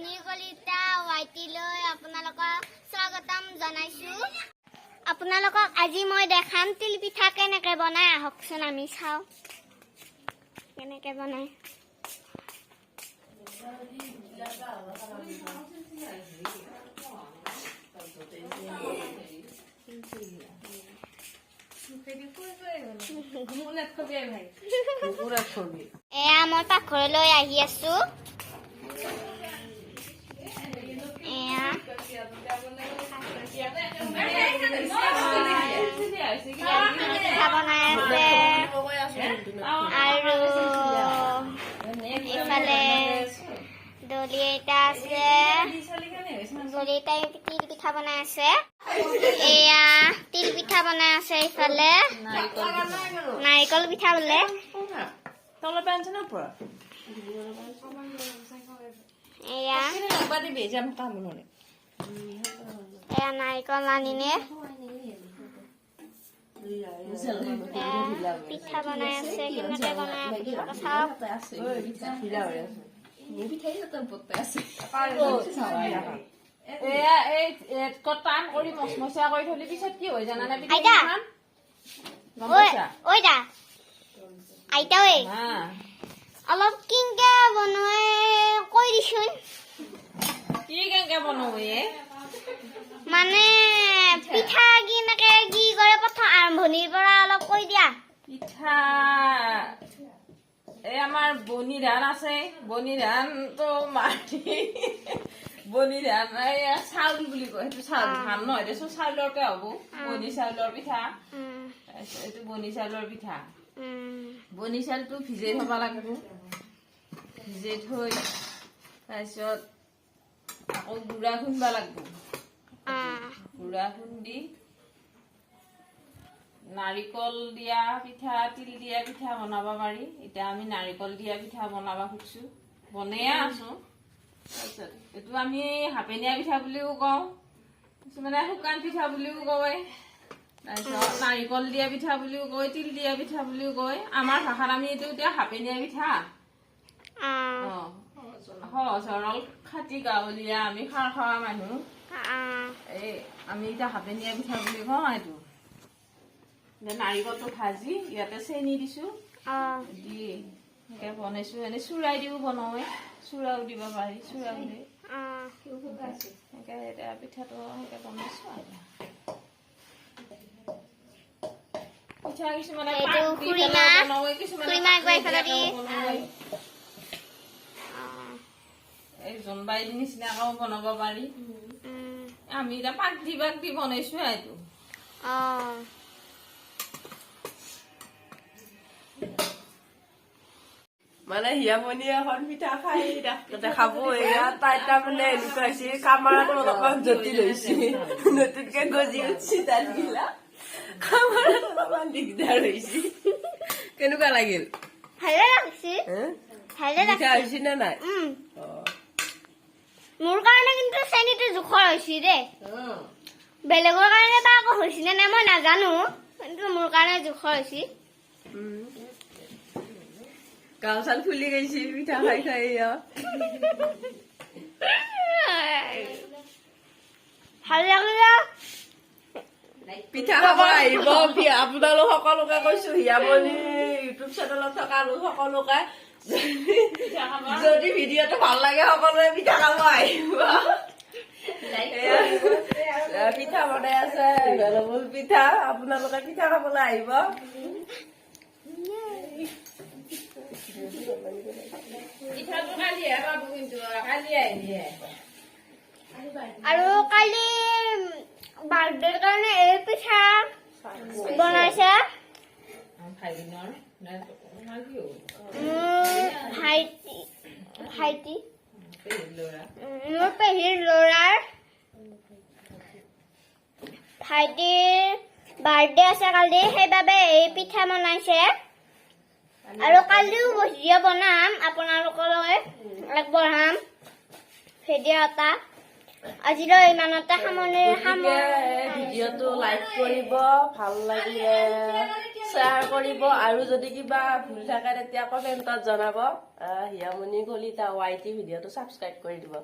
আৰম্ভণিৰ কলিতা ৱাইটিলৈ আপোনালোকক স্বাগতম জনাইছো আপোনালোকক আজি মই দেখাম তিল পিঠা কেনেকে বনাই আহকচোন আমি চাওঁ কেনেকে বনাই এয়া মই পাকঘৰলৈ আহি আছো বনাই আছে? আৰু ইফালে দলি এটা আছে দলি তিল পিঠা বনাই আছে? এয়া তিল পিঠা বনাই আছে? ইফালে নাৰিকল পিঠা বোলে তলৰ আনিছে ওপৰত। এয়া। দিবি যাম কাম নৰে এয়া নাৰিকল আনিনে পিঠা বনাই আছে কেনেকে বনাই এয়া এই টান কৰি মচমচীয়া কৰি থলি পিছত কি হয় জানানে আইতা। ঐ দা। আইতা ঐ। অলপ কিনকে বনোৱাই কৈ দিচোন কি কেনেকে বনাব এ মানে পিঠা কেনেকে কি কৰে প্ৰথম আৰম্ভণিৰ পৰা অলপ কৈ দিয়া। পিঠা এই আমাৰ বনি ধান আছে। বনি ধানটো মাটি। বনি ধান এই চাউল বুলি কয় সেইটো চাউল ধান নহয় দেচোন চাউলৰকে হ'ব। বনি চাউলৰ পিঠা। এইটো বনি চাউলৰ পিঠা। বনি চাউলটো ভিজাই থব লাগিব। ভিজাই থৈ তাৰপিছত আকৌ গুড়া খুন্দবা লাগিব। গুড়া খুন্দি নাৰিকল দিয়া পিঠা তিল দিয়া পিঠা বনাব পাৰি। এতিয়া আমি নাৰিকল দিয়া পিঠা বনাব খুজিছো। বনাইয়ে আছো। তাৰপিছত এইটো আমি হাপেনীয়া পিঠা বুলিও কওঁ। কিছুমানে শুকান পিঠা বুলিও কয়। তাৰপিছত নাৰিকল দিয়া পিঠা বুলিও কয় তিল দিয়া পিঠা বুলিও কয়। আমাৰ ভাষাত আমি এইটো এতিয়া হাপেনীয়া পিঠা। অ, অ সহজ সৰল খাটি গাঁৱলীয়া আমি খাৰ খোৱা মানুহ। এই আমি এতিয়া হাপেনীয়া পিঠা বুলি কওঁ এইটো। নাৰিকলটো ভাজি ইয়াতে চেনি দিছো। দি এনেকে বনাইছো এনে চূৰাই দিও বনাওৱে। চূৰাও দিব পাৰি চূৰাও দি এনেকে এতিয়া পিঠাটো এনেকে বনাইছো আৰু। আমি এতিয়া পাক দি পাক দি বনাইছো এইটো। মানে হিয়ামণি এখন পিঠা খাই দেখাব এয়া তাই তাৰমানে এনেকুৱা হৈছে কামাৰাটো অলপমান জটিল হৈছে। নতুনকে গজি উঠছি তাত গিলা কামাৰাত অলপমান দিগদাৰ হৈছে কেনেকুৱা লাগিল? ভালে লাগছে। হে? ভালে পিঠা লাগছে। হৈছে নে নাই? মোৰ কাৰণে কিন্তু চেনীটো জোখৰ হৈছে দেই বেলেগৰ কাৰণে বা আকৌ হৈছিলে নে মই নাজানো। কিন্তু মোৰ কাৰণে জোখৰ হৈছে। গাল চাল ফুলি গৈছে পিঠা খাই খাই ভালো লাগিলে পিঠা খাব আহিব। আপোনালোক সকলোকে কৈছো হিয়ামণি ইউটিউব চেনেলত থকা লোক সকলোকে। যদি ভিডিঅ'টো ভালো লাগে সকলোৱে পিঠা খাব আহিব। পিঠা বনাই আছে গৰমুল পিঠা আপোনালোকে পিঠা খাবলৈ আহিব। আৰু কালি বাৰ্থডেৰ কাৰণে এই পিঠা বনাইছে ভাইটি ভাইটি মোৰ পেহীৰ ল'ৰাৰ ভাইটিৰ বাৰ্থডে আছে কালি সেইবাবে এই পিঠা বনাইছে। আৰু কালিও ভুজিয়া বনাম আপোনালোকলৈ। আগবঢ়াম ভিডিঅ' এটা। আজিলৈ ইমানতে সামৰণি ভিডিঅ'টো লাইক কৰিব ভালো লাগিলে শ্বেয়াৰ কৰিব আৰু যদি কিবা ভুল থাকে তেতিয়া কমেণ্টত জনাব। আহ, হিয়ামণি কলিতা ৱাই টি ভিডিঅ'টো ছাবস্ক্ৰাইব কৰি দিব।